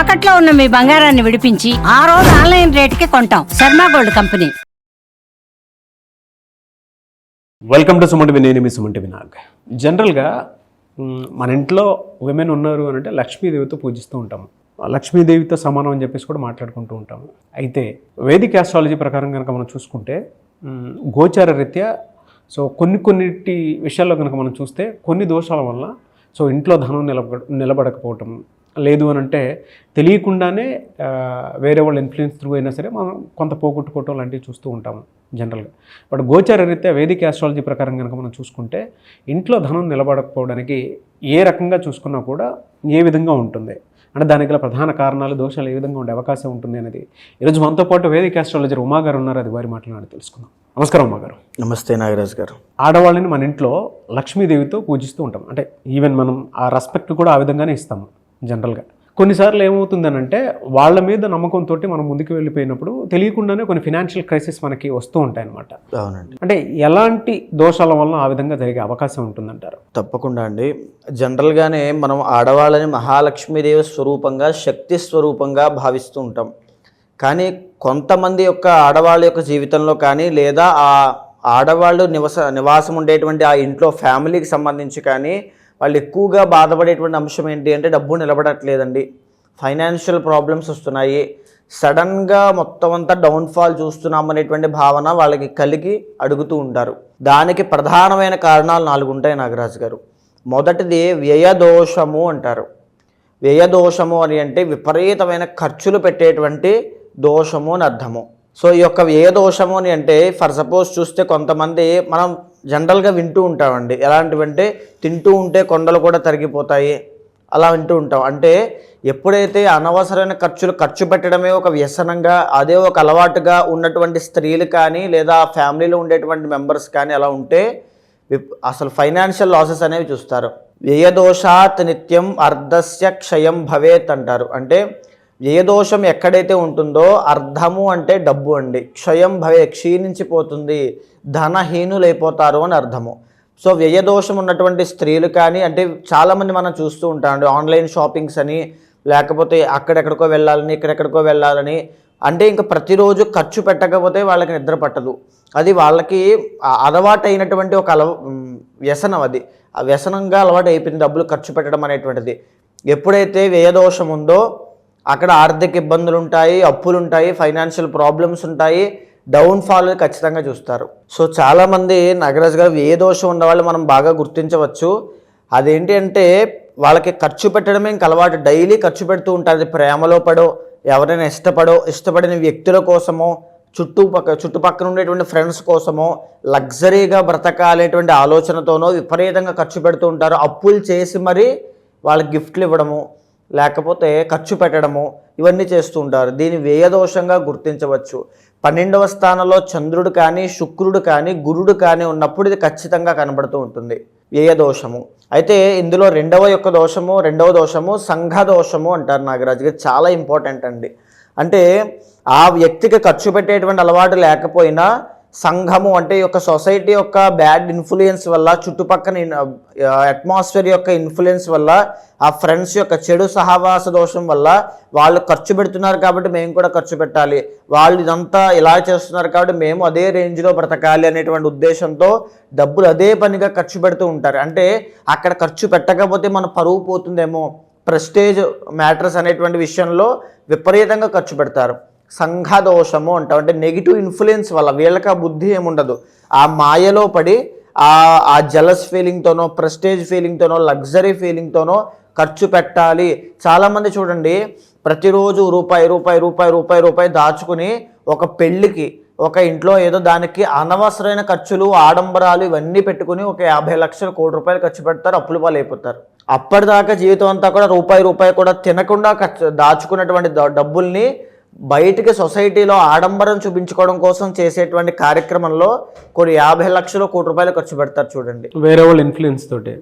తాకట్లో ఉన్న మీ బంగారాన్ని విడిపించి ఆ రోజు ఆన్లైన్ రేటుకి కొంటాం. Sharma gold company. Welcome to సుమంటి నేను మీ సుమంటి వినాగ్ జనరల్గా మన ఇంట్లో విమెన్ ఉన్నారు అని అంటే లక్ష్మీదేవితో పూజిస్తూ ఉంటాము. లక్ష్మీదేవితో సమానం అని చెప్పేసి కూడా మాట్లాడుకుంటూ ఉంటాము. అయితే వేదిక ఆస్ట్రాలజీ ప్రకారం కనుక మనం చూసుకుంటే గోచార రీత్యా సో కొన్ని కొన్నిటి విషయాల్లో కనుక మనం చూస్తే కొన్ని దోషాల వల్ల సో ఇంట్లో ధనం నిలబడ నిలబడకపోవటం లేదు అని అంటే తెలియకుండానే వేరే వాళ్ళ ఇన్ఫ్లుయెన్స్ త్రూ అయినా సరే మనం కొంత పోగొట్టుకోవటం లాంటివి చూస్తూ ఉంటాము జనరల్గా బట్ గోచార రీత్యా వేదిక ఆస్ట్రాలజీ ప్రకారం కనుక మనం చూసుకుంటే ఇంట్లో ధనం నిలబడకపోవడానికి ఏ రకంగా చూసుకున్నా కూడా ఏ విధంగా ఉంటుంది? అంటే దానికి గల ప్రధాన కారణాలు దోషాలు ఏ విధంగా ఉండే అవకాశం ఉంటుంది అనేది. ఈరోజు మనతో పాటు వేదిక ఆస్ట్రాలజర్ ఉమా గారు ఉన్నారు అది వారి మాట్లాడి తెలుసుకుందాం. నమస్కారం ఉమా గారు. నమస్తే నాగరాజ్ గారు. ఆడవాళ్ళని మన ఇంట్లో లక్ష్మీదేవితో పూజిస్తూ ఉంటాం. అంటే ఈవెన్ మనం ఆ రెస్పెక్ట్ కూడా ఆ విధంగానే ఇస్తాము. జనరల్గా. కొన్నిసార్లు ఏమవుతుందనంటే వాళ్ళ మీద నమ్మకంతో మనం ముందుకు వెళ్ళిపోయినప్పుడు తెలియకుండానే కొన్ని ఫినాన్షియల్ క్రైసిస్ మనకి వస్తూ ఉంటాయి అన్నమాట అవునండి. అంటే ఎలాంటి దోషాల వల్ల ఆ విధంగా జరిగే అవకాశం ఉంటుందంటారు? తప్పకుండా అండి. జనరల్గానే మనం ఆడవాళ్ళని మహాలక్ష్మీదేవి స్వరూపంగా శక్తి స్వరూపంగా భావిస్తూ ఉంటాం. కానీ కొంతమంది యొక్క ఆడవాళ్ళ యొక్క జీవితంలో కానీ లేదా ఆ ఆడవాళ్ళు నివస నివాసం ఉండేటువంటి ఆ ఇంట్లో ఫ్యామిలీకి సంబంధించి కానీ వాళ్ళు ఎక్కువగా బాధపడేటువంటి అంశం ఏంటి అంటే డబ్బు నిలబడట్లేదండి. ఫైనాన్షియల్ ప్రాబ్లమ్స్ వస్తున్నాయి. సడన్గా మొత్తం అంతా డౌన్ఫాల్ చూస్తున్నాం అనేటువంటి భావన వాళ్ళకి కలిగి అడుగుతూ ఉంటారు. దానికి ప్రధానమైన కారణాలు నాలుగు ఉంటాయి నాగరాజు గారు. మొదటిది వ్యయదోషము అంటారు. వ్యయదోషము అని అంటే విపరీతమైన ఖర్చులు పెట్టేటువంటి దోషము అని అర్థము. సో ఈ యొక్క వ్యయదోషము అని అంటే ఫర్ సపోజ్ చూస్తే కొంతమంది మనం జనరల్గా వింటూ ఉంటామండి. ఎలాంటివంటే తింటూ ఉంటే కొండలు కూడా తరిగిపోతాయి. అలా వింటూ ఉంటాం. అంటే ఎప్పుడైతే అనవసరమైన ఖర్చులు ఖర్చు పెట్టడమే ఒక వ్యసనంగా అదే ఒక అలవాటుగా ఉన్నటువంటి స్త్రీలు కానీ లేదా ఫ్యామిలీలో ఉండేటువంటి మెంబర్స్ కానీ అలా ఉంటే అసలు ఫైనాన్షియల్ లాసెస్ అనేవి చూస్తారు. వ్యయదోషాత్ నిత్యం అర్ధస్య క్షయం భవేత్ అంటారు. అంటే ఏ దోషం ఎక్కడైతే ఉంటుందో అర్ధము అంటే డబ్బు అండి. క్షయం భవే క్షీణించిపోతుంది ధనహీనులైపోతారు అని అర్థము సో వ్యయదోషం ఉన్నటువంటి స్త్రీలు కానీ అంటే చాలామంది మనం చూస్తూ ఉంటామండి ఆన్లైన్ షాపింగ్స్ అని లేకపోతే అక్కడెక్కడికో వెళ్ళాలని ఇక్కడెక్కడికో వెళ్ళాలని. అంటే ఇంకా ప్రతిరోజు ఖర్చు పెట్టకపోతే వాళ్ళకి నిద్ర పట్టదు. అది వాళ్ళకి అలవాటైనటువంటి అలవాటు అయినటువంటి ఒక అలవ వ్యసనం అది. ఆ వ్యసనంగా అలవాటు అయిపోయింది డబ్బులు ఖర్చు పెట్టడం అనేటువంటిది. ఎప్పుడైతే వ్యయదోషం ఉందో అక్కడ ఆర్థిక ఇబ్బందులు ఉంటాయి అప్పులు ఉంటాయి ఫైనాన్షియల్ ప్రాబ్లమ్స్ ఉంటాయి డౌన్ఫాల్ ఖచ్చితంగా చూస్తారు. సో చాలామంది నగరాజ్ గారు ఏ దోషం ఉన్నవాళ్ళు మనం బాగా గుర్తించవచ్చు. అదేంటి అంటే వాళ్ళకి ఖర్చు పెట్టడమే ఇంక అలవాటు. డైలీ ఖర్చు పెడుతూ ఉంటారు. ప్రేమలో పడో ఎవరైనా ఇష్టపడో ఇష్టపడిన వ్యక్తుల కోసమో చుట్టుపక్క చుట్టుపక్కల ఉండేటువంటి ఫ్రెండ్స్ కోసమో లగ్జరీగా బ్రతకాలేటువంటి ఆలోచనతోనో విపరీతంగా ఖర్చు పెడుతూ ఉంటారు. అప్పులు చేసి మరీ వాళ్ళకి గిఫ్ట్లు ఇవ్వడము లేకపోతే ఖర్చు పెట్టడము ఇవన్నీ చేస్తూ ఉంటారు. దీని వ్యయదోషంగా గుర్తించవచ్చు. పన్నెండవ స్థానంలో చంద్రుడు కానీ శుక్రుడు కానీ గురుడు కానీ ఉన్నప్పుడు ఇది ఖచ్చితంగా కనబడుతూ ఉంటుంది. వ్యయదోషము. అయితే ఇందులో రెండవ యొక్క దోషము రెండవ దోషము సంఘ దోషము అంటారు నాగరాజుకి చాలా ఇంపార్టెంట్ అండి. అంటే ఆ వ్యక్తికి ఖర్చు పెట్టేటువంటి అలవాటు లేకపోయినా సంఘము అంటే ఈ యొక్క సొసైటీ యొక్క బ్యాడ్ ఇన్ఫ్లుయెన్స్ వల్ల చుట్టుపక్కల అట్మాస్ఫియర్ యొక్క ఇన్ఫ్లుయెన్స్ వల్ల ఆ ఫ్రెండ్స్ యొక్క చెడు సహవాస దోషం వల్ల వాళ్ళు ఖర్చు పెడుతున్నారు కాబట్టి మేము కూడా ఖర్చు పెట్టాలి. వాళ్ళు ఇదంతా ఇలా చేస్తున్నారు కాబట్టి మేము అదే రేంజ్లో బ్రతకాలి అనేటువంటి ఉద్దేశంతో డబ్బులు అదే పనిగా ఖర్చు పెడుతూ ఉంటారు. అంటే అక్కడ ఖర్చు పెట్టకపోతే మన పరువు పోతుందేమో ప్రెస్టేజ్ మ్యాటర్స్ అనేటువంటి విషయంలో విపరీతంగా ఖర్చు పెడతారు. సంఘదోషము అంటాం. అంటే నెగిటివ్ ఇన్ఫ్లుయెన్స్ వల్ల వీళ్ళకి ఆ బుద్ధి ఏముండదు. ఆ మాయలో పడి ఆ ఆ జలస్ ఫీలింగ్తోనో ప్రెస్టేజ్ ఫీలింగ్తోనో లగ్జరీ ఫీలింగ్తోనో ఖర్చు పెట్టాలి. చాలామంది చూడండి ప్రతిరోజు రూపాయి రూపాయి రూపాయి రూపాయి రూపాయి దాచుకుని ఒక పెళ్ళికి ఒక ఇంట్లో ఏదో దానికి అనవసరమైన ఖర్చులు ఆడంబరాలు ఇవన్నీ పెట్టుకుని ఒక యాభై లక్షలు కోటి రూపాయలు ఖర్చు పెడతారు అప్పులు పాలైపోతారు. అయిపోతారు అప్పటిదాకా జీవితం అంతా కూడా రూపాయి రూపాయి కూడా తినకుండా ఖర్చు దాచుకున్నటువంటి డబ్బుల్ని బయటికి సొసైటీలో ఆడంబరం చూపించుకోవడం కోసం చేసేటువంటి కార్యక్రమంలో కొన్ని యాభై లక్షలు కోటి రూపాయలు ఖర్చు పెడతారు చూడండి. వేరే వాళ్ళ ఇన్ఫ్లుయెన్స్ తోటి.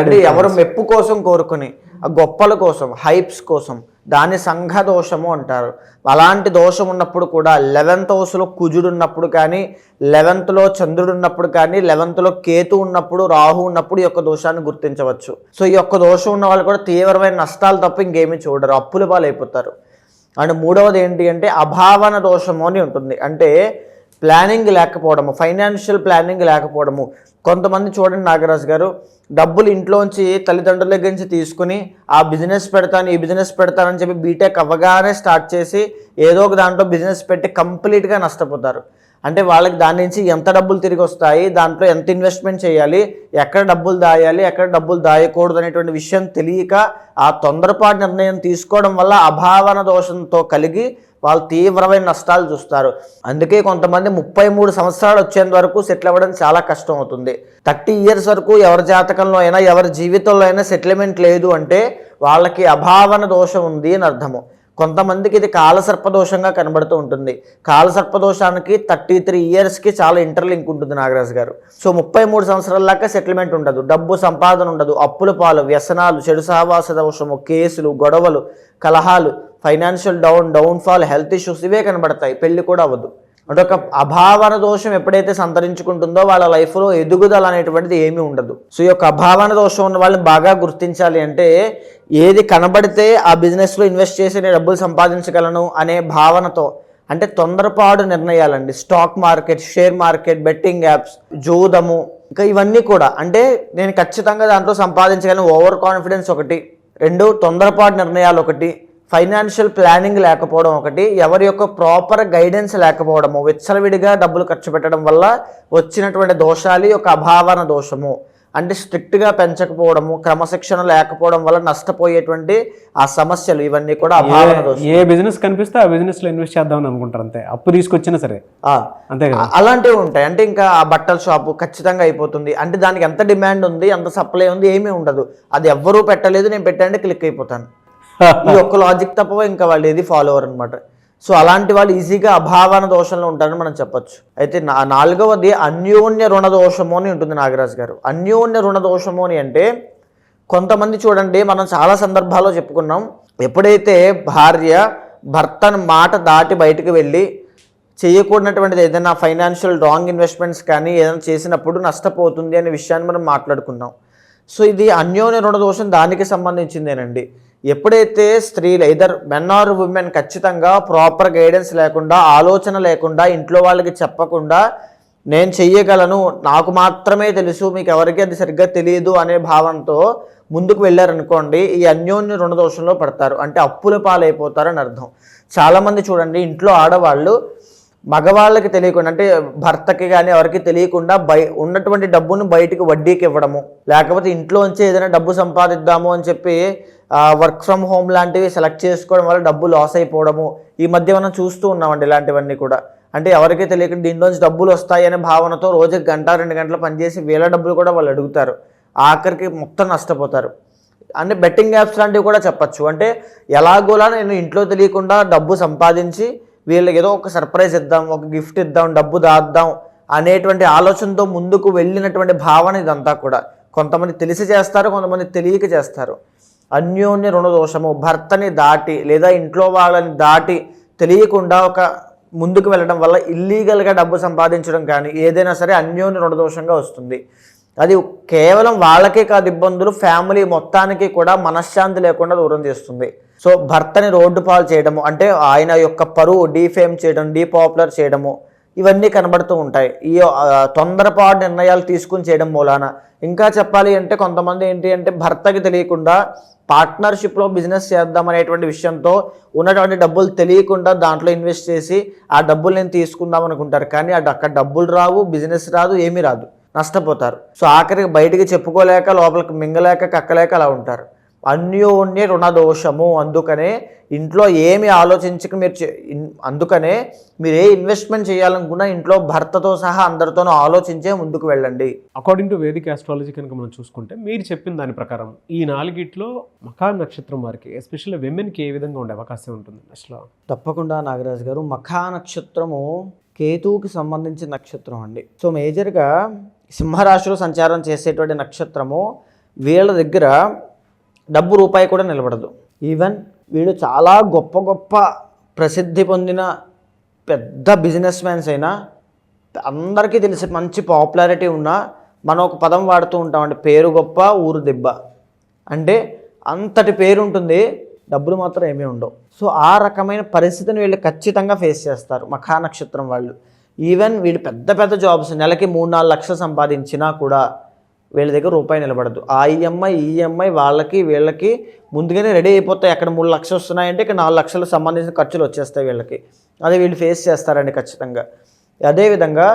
అంటే ఎవరు మెప్పు కోసం కోరుకుని ఆ గొప్పల కోసం హైప్స్ కోసం దాని సంఘ దోషము అంటారు. అలాంటి దోషం ఉన్నప్పుడు కూడా లెవెన్త్ హౌస్లో కుజుడు ఉన్నప్పుడు కానీ లెవెన్త్లో చంద్రుడు ఉన్నప్పుడు కానీ లెవెన్త్లో కేతు ఉన్నప్పుడు రాహు ఉన్నప్పుడు ఈ యొక్క దోషాన్ని గుర్తించవచ్చు. సో ఈ యొక్క దోషం ఉన్న వాళ్ళు కూడా తీవ్రమైన నష్టాలు తప్ప ఇంకేమీ చూడరు. అప్పుల పాలైపోతారు. అండ్ మూడవది ఏంటి అంటే అభావన దోషము అని ఉంటుంది. అంటే ప్లానింగ్ లేకపోవడము ఫైనాన్షియల్ ప్లానింగ్ లేకపోవడము. కొంతమంది చూడండి నాగరాజు గారు డబ్బులు ఇంట్లోంచి తల్లిదండ్రుల దగ్గర నుంచి తీసుకుని ఆ బిజినెస్ పెడతాను ఈ బిజినెస్ పెడతానని చెప్పి బీటెక్ అవ్వగానే స్టార్ట్ చేసి ఏదో ఒక దాంట్లో బిజినెస్ పెట్టి కంప్లీట్గా నష్టపోతారు. అంటే వాళ్ళకి దాని నుంచి ఎంత డబ్బులు తిరిగి వస్తాయి దాంట్లో ఎంత ఇన్వెస్ట్మెంట్ చేయాలి ఎక్కడ డబ్బులు దాయాలి ఎక్కడ డబ్బులు దాయకూడదు అనేటువంటి విషయం తెలియక ఆ తొందరపాటు నిర్ణయం తీసుకోవడం వల్ల అభావన దోషంతో కలిగి వాళ్ళు తీవ్రమైన నష్టాలు చూస్తారు. అందుకే కొంతమంది ముప్పై మూడు సంవత్సరాలు వచ్చేంత వరకు సెటిల్ అవ్వడం చాలా కష్టం అవుతుంది. థర్టీ ఇయర్స్ వరకు ఎవరి జాతకంలో అయినా ఎవరి జీవితంలో అయినా సెటిల్మెంట్ లేదు అంటే వాళ్ళకి అభావన దోషం ఉంది అని అర్థము. కొంతమందికి ఇది కాలసర్పదోషంగా కనబడుతూ ఉంటుంది. కాలసర్పదోషానికి థర్టీ త్రీ ఇయర్స్కి చాలా ఇంటర్లింక్ ఉంటుంది నాగరాజు గారు. సో ముప్పై మూడు సంవత్సరాల దాకా సెటిల్మెంట్ ఉండదు. డబ్బు సంపాదన ఉండదు. అప్పుల పాలు వ్యసనాలు చెడు సహవాస దోషము కేసులు గొడవలు కలహాలు financial down downfall health issues ఇవే కనబడతాయి. పెళ్ళి కూడా అవ్వదు. అంటే ఒక అభావన దోషం ఎప్పుడైతే సంతరించుకుంటుందో వాళ్ళ లైఫ్లో ఎదుగుదల అనేటువంటిది ఏమీ ఉండదు. సో ఈ యొక్క అభావన దోషం ఉన్న వాళ్ళని బాగా గుర్తించాలి అంటే ఏది కనబడితే ఆ బిజినెస్లో ఇన్వెస్ట్ చేసి నేను డబ్బులు సంపాదించగలను అనే భావనతో అంటే తొందరపాటు నిర్ణయాలండి. Stock market share market betting apps జూదము ఇంకా ఇవన్నీ కూడా. అంటే నేను ఖచ్చితంగా దాంట్లో సంపాదించగలను. ఓవర్ కాన్ఫిడెన్స్ ఒకటి. రెండు తొందరపాటు నిర్ణయాలు ఒకటి. ఫైనాన్షియల్ ప్లానింగ్ లేకపోవడం ఒకటి ఎవరి యొక్క ప్రాపర్ గైడెన్స్ లేకపోవడము విచ్చలవిడిగా డబ్బులు ఖర్చు పెట్టడం వల్ల వచ్చినటువంటి దోషాలు యొక్క అభావన దోషము. అంటే స్ట్రిక్ట్గా పెంచకపోవడము క్రమశిక్షణ లేకపోవడం వల్ల నష్టపోయేటువంటి ఆ సమస్యలు ఇవన్నీ కూడా అభావన దోషం. ఏ బిజినెస్ కనిపిస్తే ఆ బిజినెస్లో ఇన్వెస్ట్ చేద్దామని అనుకుంటారు అంతే. అప్పు తీసుకొచ్చినా సరే. అంతే కదా? అలాంటివి ఉంటాయి. అంటే ఇంకా ఆ బట్టల షాపు ఖచ్చితంగా అయిపోతుంది. అంటే దానికి ఎంత డిమాండ్ ఉంది ఎంత సప్లై ఉంది ఏమీ ఉండదు. అది ఎవ్వరూ పెట్టలేదు నేను పెట్టండి క్లిక్ అయిపోతాను. ఈ ఒక్క లాజిక్ తప్ప ఇంకా వాళ్ళు ఏది ఫాలోవర్ అనమాట సో అలాంటి వాళ్ళు ఈజీగా అభావన దోషంలో ఉంటారని మనం చెప్పొచ్చు. అయితే నా నాలుగవది అన్యోన్య రుణ దోషము అని ఉంటుంది నాగరాజ్ గారు. అన్యోన్య రుణ దోషము అని అంటే కొంతమంది చూడండి మనం చాలా సందర్భాల్లో చెప్పుకున్నాం ఎప్పుడైతే భార్య భర్తను మాట దాటి బయటకు వెళ్ళి చేయకూడనటువంటిది ఏదైనా ఫైనాన్షియల్ రాంగ్ ఇన్వెస్ట్మెంట్స్ కానీ ఏదైనా చేసినప్పుడు నష్టపోతుంది అనే విషయాన్ని మనం మాట్లాడుకున్నాం. సో ఇది అన్యోన్య రుణ దోషం దానికి సంబంధించిందేనండి. ఎప్పుడైతే స్త్రీలు ఇదర్ మెన్ ఆర్ ఉమెన్ ఖచ్చితంగా ప్రాపర్ గైడెన్స్ లేకుండా ఆలోచన లేకుండా ఇంట్లో వాళ్ళకి చెప్పకుండా నేను చెయ్యగలను నాకు మాత్రమే తెలుసు మీకు ఎవరికి అది సరిగ్గా తెలియదు అనే భావంతో ముందుకు వెళ్ళారనుకోండి ఈ అన్యోన్య రుణదోషంలో పడతారు. అంటే అప్పుల పాలైపోతారని అర్థం. చాలామంది చూడండి ఇంట్లో ఆడవాళ్ళు మగవాళ్ళకి తెలియకుండా అంటే భర్తకి కానీ ఎవరికి తెలియకుండా బయ ఉన్నటువంటి డబ్బును బయటికి వడ్డీకి ఇవ్వడము. లేకపోతే ఇంట్లోంచి ఏదైనా డబ్బు సంపాదిద్దాము అని చెప్పి వర్క్ ఫ్రమ్ హోమ్ లాంటివి సెలెక్ట్ చేసుకోవడం వల్ల డబ్బు లాస్ అయిపోవడము. ఈ మధ్య మనం చూస్తూ ఉన్నామండి ఇలాంటివన్నీ కూడా. అంటే ఎవరికి తెలియకుండా దీంట్లోంచి డబ్బులు వస్తాయి అనే భావనతో రోజుకి గంట రెండు గంటలు పనిచేసి వేల డబ్బులు కూడా వాళ్ళు అడుగుతారు. ఆఖరికి మొత్తం నష్టపోతారు. అంటే బెట్టింగ్ యాప్స్ లాంటివి కూడా చెప్పచ్చు. అంటే ఎలాగోలా నేను ఇంట్లో తెలియకుండా డబ్బు సంపాదించి వీళ్ళకి ఏదో ఒక సర్ప్రైజ్ ఇద్దాం ఒక గిఫ్ట్ ఇద్దాం డబ్బు దాద్దాం అనేటువంటి ఆలోచనతో ముందుకు వెళ్ళినటువంటి భావన ఇదంతా కూడా. కొంతమంది తెలిసి చేస్తారు కొంతమంది తెలియక చేస్తారు. అన్యోన్య రుణదోషము భర్తని దాటి లేదా ఇంట్లో వాళ్ళని దాటి తెలియకుండా ఒక ముందుకు వెళ్ళడం వల్ల ఇల్లీగల్గా డబ్బు సంపాదించడం కానీ ఏదైనా సరే అన్యోన్య రుణదోషంగా వస్తుంది. అది కేవలం వాళ్ళకే కాదు ఇబ్బందులు ఫ్యామిలీ మొత్తానికి కూడా మనశ్శాంతి లేకుండా దూరం చేస్తుంది. సో భర్తని రోడ్డు పాలు చేయడము అంటే ఆయన యొక్క పరువు డీఫేమ్ చేయడం డీపాపులర్ చేయడము ఇవన్నీ కనబడుతూ ఉంటాయి. ఈ తొందరపాటు నిర్ణయాలు తీసుకుని చేయడం మూలాన. ఇంకా చెప్పాలి అంటే కొంతమంది ఏంటి అంటే భర్తకి తెలియకుండా పార్ట్నర్షిప్లో బిజినెస్ చేద్దాం అనేటువంటి విషయంతో ఉన్నటువంటి డబ్బులు తెలియకుండా దాంట్లో ఇన్వెస్ట్ చేసి ఆ డబ్బులు నేను తీసుకుందాం అనుకుంటారు. కానీ అటు అక్కడ డబ్బులు రావు బిజినెస్ రాదు ఏమీ రాదు. నష్టపోతారు. సో ఆఖరికి బయటికి చెప్పుకోలేక లోపలికి మింగలేక కక్కలేక అలా ఉంటారు. అన్యోన్య రుణ దోషము అందుకనే ఇంట్లో ఏమి ఆలోచించక మీరు అందుకనే మీరు ఏ ఇన్వెస్ట్మెంట్ చేయాలనుకున్నా ఇంట్లో భర్తతో సహా అందరితోనూ ఆలోచించే ముందుకు వెళ్ళండి. అకార్డింగ్ టు వేదిక ఆస్ట్రాలజీ కనుక మనం చూసుకుంటే మీరు చెప్పిన దాని ప్రకారం ఈ నాలుగిట్లో మకా నక్షత్రం వారికి ఎస్పెషల్లీ విమెన్కి ఏ విధంగా ఉండే అవకాశం ఉంటుంది? అసలు తప్పకుండా నాగరాజు గారు మఖా నక్షత్రము కేతువుకి సంబంధించిన నక్షత్రం అండి. సో మేజర్గా సింహరాశిలో సంచారం చేసేటువంటి నక్షత్రము వీళ్ళ దగ్గర డబ్బు రూపాయి కూడా నిలబడదు. ఈవెన్ వీడు చాలా గొప్ప గొప్ప ప్రసిద్ధి పొందిన పెద్ద బిజినెస్ మ్యాన్స్ అయినా అందరికీ తెలిసి మంచి పాపులారిటీ ఉన్న మనం ఒక పదం వాడుతూ ఉంటామండి పేరు గొప్ప ఊరు దెబ్బ. అంటే అంతటి పేరు ఉంటుంది డబ్బులు మాత్రం ఏమీ ఉండవు. సో ఆ రకమైన పరిస్థితిని వీళ్ళు ఖచ్చితంగా ఫేస్ చేస్తారు మఖా నక్షత్రం వాళ్ళు. ఈవెన్ వీళ్ళు పెద్ద పెద్ద జాబ్స్ నెలకి మూడు నాలుగు లక్షలు సంపాదించినా కూడా వీళ్ళ దగ్గర రూపాయి నిలబడదు. ఆ ఈఎంఐ ఈఎంఐ వాళ్ళకి వీళ్ళకి ముందుగానే రెడీ అయిపోతాయి. అక్కడ మూడు లక్షలు వస్తున్నాయంటే ఇక్కడ నాలుగు లక్షలకు సంబంధించిన ఖర్చులు వచ్చేస్తాయి వీళ్ళకి. అదే వీళ్ళు ఫేస్ చేస్తారండి ఖచ్చితంగా. అదేవిధంగా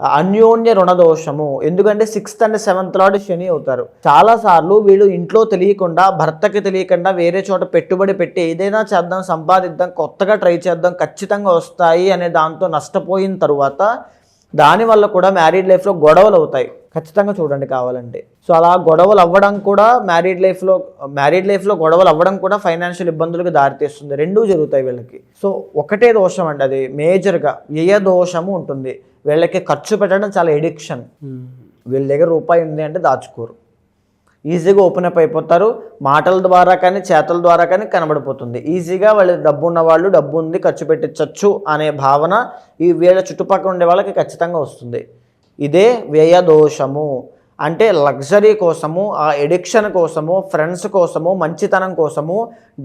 అన్యోన్య రుణదోషము ఎందుకంటే sixth and seventh lord Shani అవుతారు. చాలాసార్లు వీళ్ళు ఇంట్లో తెలియకుండా భర్తకి తెలియకుండా వేరే చోట పెట్టుబడి పెట్టి ఏదైనా చేద్దాం సంపాదిద్దాం కొత్తగా ట్రై చేద్దాం ఖచ్చితంగా వస్తాయి అనే దాంతో నష్టపోయిన తర్వాత దానివల్ల కూడా మ్యారీడ్ లైఫ్లో గొడవలు అవుతాయి. ఖచ్చితంగా చూడండి కావాలంటే. సో అలా గొడవలు అవ్వడం కూడా మ్యారీడ్ లైఫ్లో మ్యారీడ్ లైఫ్లో గొడవలు అవ్వడం కూడా ఫైనాన్షియల్ ఇబ్బందులకు దారితీస్తుంది. రెండూ జరుగుతాయి వీళ్ళకి. సో ఒకటే దోషం అండి అది. మేజర్గా వ్యయ దోషము ఉంటుంది. వీళ్ళకి ఖర్చు పెట్టడం చాలా ఎడిక్షన్ వీళ్ళ దగ్గర రూపాయి ఉంది అంటే దాచుకోరు. ఈజీగా ఓపెన్ అప్ అయిపోతారు. మాటల ద్వారా కానీ చేతల ద్వారా కానీ కనబడిపోతుంది. ఈజీగా వాళ్ళు డబ్బు ఉన్నవాళ్ళు డబ్బు ఉంది ఖర్చు పెట్టించవచ్చు అనే భావన ఈ వీళ్ళ చుట్టుపక్కల ఉండే వాళ్ళకి ఖచ్చితంగా వస్తుంది. ఇదే వ్యయ దోషము. అంటే లగ్జరీ కోసము ఆ ఎడిక్షన్ కోసము ఫ్రెండ్స్ కోసము మంచితనం కోసము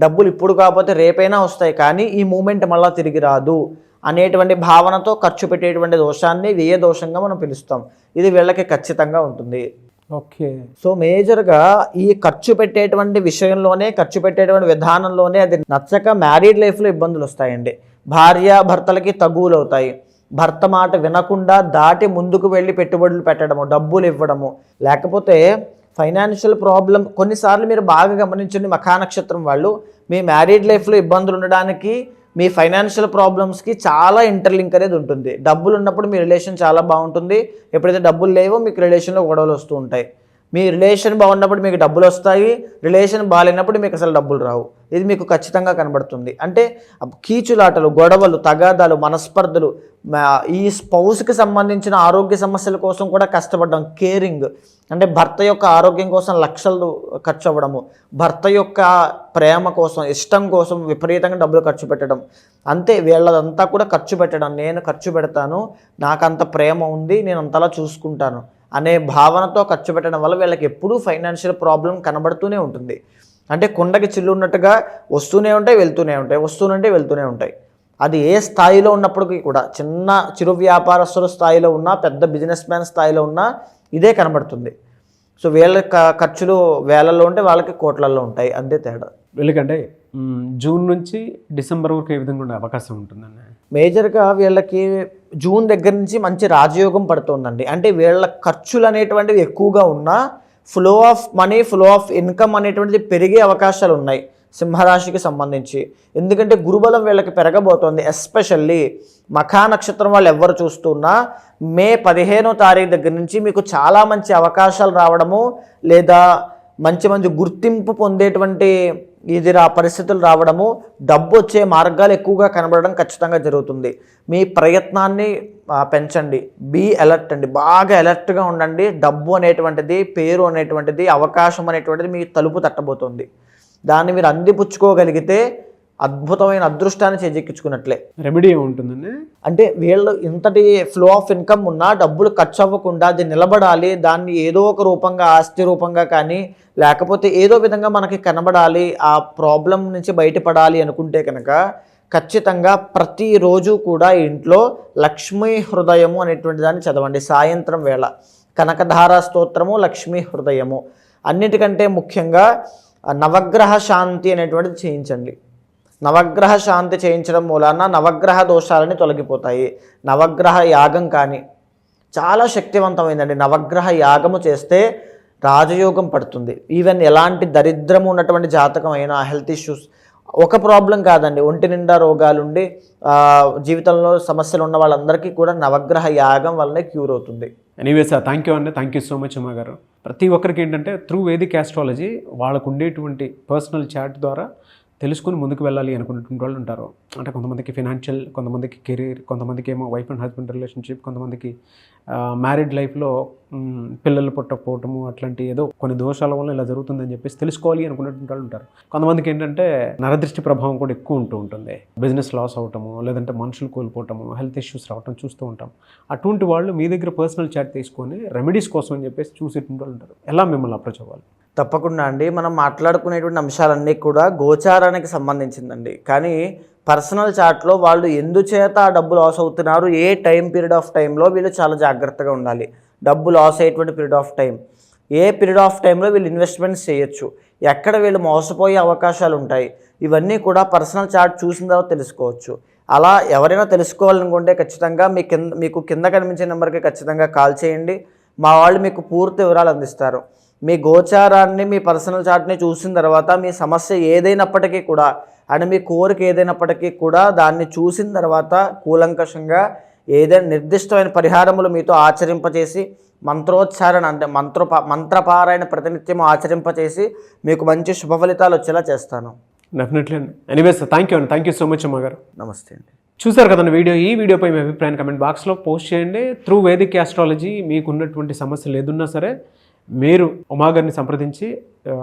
డబ్బులు ఇప్పుడు కాకపోతే రేపైనా వస్తాయి. కానీ ఈ మూమెంట్ మళ్ళీ తిరిగి రాదు అనేటువంటి భావనతో ఖర్చు పెట్టేటువంటి దోషాన్ని వ్యయ దోషంగా మనం పిలుస్తాం. ఇది వీళ్ళకి ఖచ్చితంగా ఉంటుంది. ఓకే. సో మేజర్గా ఈ ఖర్చు పెట్టేటువంటి విషయంలోనే ఖర్చు పెట్టేటువంటి విధానంలోనే అది నచ్చక మ్యారీడ్ లైఫ్లో ఇబ్బందులు వస్తాయండి. భార్య భర్తలకి తగువులు అవుతాయి భర్త మాట వినకుండా దాటి ముందుకు వెళ్ళి పెట్టుబడులు పెట్టడము డబ్బులు ఇవ్వడము లేకపోతే ఫైనాన్షియల్ ప్రాబ్లం కొన్నిసార్లు మీరు బాగా గమనించండి మఖా నక్షత్రం వాళ్ళు మీ మ్యారీడ్ లైఫ్లో ఇబ్బందులు ఉండడానికి మీ ఫైనాన్షియల్ ప్రాబ్లమ్స్కి చాలా ఇంటర్లింక్ అనేది ఉంటుంది. డబ్బులు ఉన్నప్పుడు మీ రిలేషన్ చాలా బాగుంటుంది. ఎప్పుడైతే డబ్బులు లేవో మీకు రిలేషన్లో గొడవలు వస్తూ ఉంటాయి. మీ రిలేషన్ బాగున్నప్పుడు మీకు డబ్బులు వస్తాయి రిలేషన్ బాగాలేనప్పుడు మీకు అసలు డబ్బులు రావు. ఇది మీకు ఖచ్చితంగా కనబడుతుంది. అంటే కీచులాటలు గొడవలు తగాదాలు మనస్పర్ధలు ఈ స్పౌస్కి సంబంధించిన ఆరోగ్య సమస్యల కోసం కూడా కష్టపడడం కేరింగ్ అంటే భర్త యొక్క ఆరోగ్యం కోసం లక్షలు ఖర్చు అవ్వడము భర్త యొక్క ప్రేమ కోసం ఇష్టం కోసం విపరీతంగా డబ్బులు ఖర్చు పెట్టడం. అంతే వీళ్ళదంతా కూడా ఖర్చు పెట్టడం. నేను ఖర్చు పెడతాను నాకు అంత ప్రేమ ఉంది నేను అంతలా చూసుకుంటాను. అనే భావనతో ఖర్చు పెట్టడం వల్ల వీళ్ళకి ఎప్పుడూ ఫైనాన్షియల్ ప్రాబ్లం కనబడుతూనే ఉంటుంది. అంటే కుండకి చిల్లు ఉన్నట్టుగా వస్తూనే ఉంటాయి వెళ్తూనే ఉంటాయి వస్తూనంటే వెళ్తూనే ఉంటాయి. అది ఏ స్థాయిలో ఉన్నప్పటికీ కూడా చిన్న చిరు వ్యాపారస్తుల స్థాయిలో ఉన్నా పెద్ద బిజినెస్ మ్యాన్ స్థాయిలో ఉన్నా ఇదే కనబడుతుంది. సో వీళ్ళ ఖర్చులు వేలల్లో ఉంటే వాళ్ళకి కోట్లల్లో ఉంటాయి అంతే తేడా. వీళ్ళకంటే మ్, జూన్ నుంచి డిసెంబర్ వరకు ఏ విధంగా ఉండే అవకాశం ఉంటుందండి? మేజర్గా వీళ్ళకి జూన్ దగ్గర నుంచి మంచి రాజయోగం పడుతుందండి. అంటే వీళ్ళ ఖర్చులు అనేటువంటివి ఎక్కువగా ఉన్నా flow of money flow of income అనేటువంటిది పెరిగే అవకాశాలు ఉన్నాయి సింహరాశికి సంబంధించి. ఎందుకంటే గురుబలం వీళ్ళకి పెరగబోతోంది ఎస్పెషల్లీ మఖా నక్షత్రం వాళ్ళు ఎవరు చూస్తున్నా మే పదిహేనో తారీఖు దగ్గర నుంచి మీకు చాలా మంచి అవకాశాలు రావడము లేదా మంచి మంచి గుర్తింపు పొందేటువంటి ఇది రా పరిస్థితులు రావడము డబ్బు వచ్చే మార్గాలు ఎక్కువగా కనబడడం ఖచ్చితంగా జరుగుతుంది. మీ ప్రయత్నాన్ని పెంచండి. బీ అలర్ట్ అండి. బాగా అలర్ట్గా ఉండండి. డబ్బు అనేటువంటిది పేరు అనేటువంటిది అవకాశం అనేటువంటిది మీ తలుపు తట్టబోతుంది. దాన్ని మీరు అందిపుచ్చుకోగలిగితే అద్భుతమైన అదృష్టాన్ని చేజెక్కించుకున్నట్లే. రెమెడీ ఏముంటుందండి? అంటే వీళ్ళు ఇంతటి ఫ్లో ఆఫ్ ఇన్కమ్ ఉన్నా డబ్బులు ఖర్చు అవ్వకుండా అది నిలబడాలి దాన్ని ఏదో ఒక రూపంగా ఆస్తి రూపంగా కానీ లేకపోతే ఏదో విధంగా మనకి కనబడాలి ఆ ప్రాబ్లం నుంచి బయటపడాలి అనుకుంటే కనుక ఖచ్చితంగా ప్రతిరోజు కూడా ఇంట్లో లక్ష్మీ హృదయము అనేటువంటి దాన్ని చదవండి. సాయంత్రం వేళ కనకధార స్తోత్రము లక్ష్మీ హృదయము. అన్నిటికంటే ముఖ్యంగా నవగ్రహ శాంతి అనేటువంటిది చేయించండి. నవగ్రహ శాంతి చేయించడం మూలాన నవగ్రహ దోషాలని తొలగిపోతాయి. నవగ్రహ యాగం కానీ చాలా శక్తివంతమైందండి. నవగ్రహ యాగము చేస్తే రాజయోగం పడుతుంది. ఈవెన్ ఎలాంటి దరిద్రము ఉన్నటువంటి జాతకం అయినా హెల్త్ ఇష్యూస్ ఒక ప్రాబ్లం కాదండి. ఒంటి నిండా రోగాలుండి జీవితంలో సమస్యలు ఉన్న వాళ్ళందరికీ కూడా నవగ్రహ యాగం వల్లనే క్యూర్ అవుతుంది. ఎనీవేస్ థ్యాంక్ యూ అండి. థ్యాంక్ యూ సో మచ్ అమ్మ గారు. ప్రతి ఒక్కరికి ఏంటంటే త్రూ వేదిక్ ఆస్ట్రాలజీ వాళ్ళకు ఉండేటువంటి పర్సనల్ చాట్ ద్వారా తెలుసుకుని ముందుకు వెళ్ళాలి అనుకున్నటువంటి వాళ్ళు ఉంటారు. అంటే కొంతమందికి ఫినాన్షియల్ కొంతమందికి కెరీర్ కొంతమందికి ఏమో వైఫ్ అండ్ హస్బెండ్ రిలేషన్షిప్ కొంతమందికి మ్యారీడ్ లైఫ్లో పిల్లలు పుట్టకపోవటము అట్లాంటి ఏదో కొన్ని దోషాల వల్ల ఇలా జరుగుతుందని చెప్పేసి తెలుసుకోవాలి అనుకున్నటువంటి వాళ్ళు ఉంటారు. కొంతమందికి ఏంటంటే నరదృష్టి ప్రభావం కూడా ఎక్కువ ఉంటూ ఉంటుంది. బిజినెస్ లాస్ అవటము లేదంటే మనుషులు కోల్పోవటము హెల్త్ ఇష్యూస్ రావటం చూస్తూ ఉంటాం. అటువంటి వాళ్ళు మీ దగ్గర పర్సనల్ చాట్ తీసుకొని రెమెడీస్ కోసం అని చెప్పేసి చూసేటువంటి వాళ్ళు ఉంటారు. ఎలా మిమ్మల్ని అప్రోచ్ అవ్వాలి? తప్పకుండా అండి. మనం మాట్లాడుకునేటువంటి అంశాలన్నీ కూడా గోచారానికి సంబంధించిందండి. కానీ పర్సనల్ చాట్లో వాళ్ళు ఎందుచేత ఆ డబ్బు లాస్ అవుతున్నారు ఏ టైం పీరియడ్ ఆఫ్ టైంలో వీళ్ళు చాలా జాగ్రత్తగా ఉండాలి. డబ్బు లాస్ అయ్యేటువంటి పీరియడ్ ఆఫ్ టైం. ఏ పీరియడ్ ఆఫ్ టైంలో వీళ్ళు ఇన్వెస్ట్మెంట్స్ చేయొచ్చు. ఎక్కడ వీళ్ళు మోసపోయే అవకాశాలు ఉంటాయి. ఇవన్నీ కూడా పర్సనల్ చార్ట్ చూసిన తర్వాత తెలుసుకోవచ్చు. అలా ఎవరైనా తెలుసుకోవాలనుకుంటే ఖచ్చితంగా మీ కింద మీకు కింద కనిపించే నెంబర్కి ఖచ్చితంగా కాల్ చేయండి. మా వాళ్ళు మీకు పూర్తి వివరాలు అందిస్తారు. మీ గోచారాన్ని మీ పర్సనల్ చార్ట్ని చూసిన తర్వాత మీ సమస్య ఏదైనప్పటికీ కూడా అండ్ మీ కోరిక ఏదైనప్పటికీ కూడా దాన్ని చూసిన తర్వాత కూలంకషంగా ఏదైనా నిర్దిష్టమైన పరిహారములు మీతో ఆచరింపచేసి మంత్రోచ్చారణ అంటే మంత్ర మంత్రపారాయణ ప్రతినిత్యం ఆచరింపచేసి మీకు మంచి శుభ ఫలితాలు వచ్చేలా చేస్తాను. డెఫినెట్లీ అండి. ఎనీవేస్ థ్యాంక్ యూ అండి. థ్యాంక్ యూ సో మచ్ అమ్మ గారు. నమస్తే అండి. చూసారు కదండి వీడియో? ఈ వీడియోపై మీ అభిప్రాయాన్ని కమెంట్ బాక్స్లో పోస్ట్ చేయండి. త్రూ వేదిక్ ఆస్ట్రాలజీ మీకు ఉన్నటువంటి సమస్యలు ఏదున్నా సరే మీరు ఉమాగారిని సంప్రదించి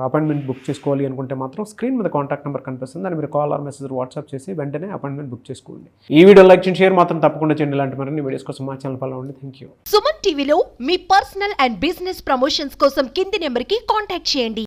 అపాయింట్మెంట్ బుక్ చేసుకోవాలి అనుకుంటే మాత్రం స్క్రీన్ మీద కాంటాక్ట్ నెంబర్ కనిపిస్తుంది. దాన్ని మీరు కాల్ ఆర్ మెసేజ్ వాట్సాప్ చేసి వెంటనే అపాయింట్మెంట్ బుక్ చేసుకోండి. ఈ వీడియో లైక్ చేయండి షేర్ మాత్రం తప్పకుండా చేయండి. ఇలాంటి మరిన్ని వీడియోస్ కోసం మా ఛానల్ ఫాలో అవ్వండి. థ్యాంక్ యూ సుమన్ టీవీలో మీ పర్సనల్ అండ్ బిజినెస్ ప్రమోషన్స్ కోసం కింది నెంబర్కి కాంటాక్ట్ చేయండి.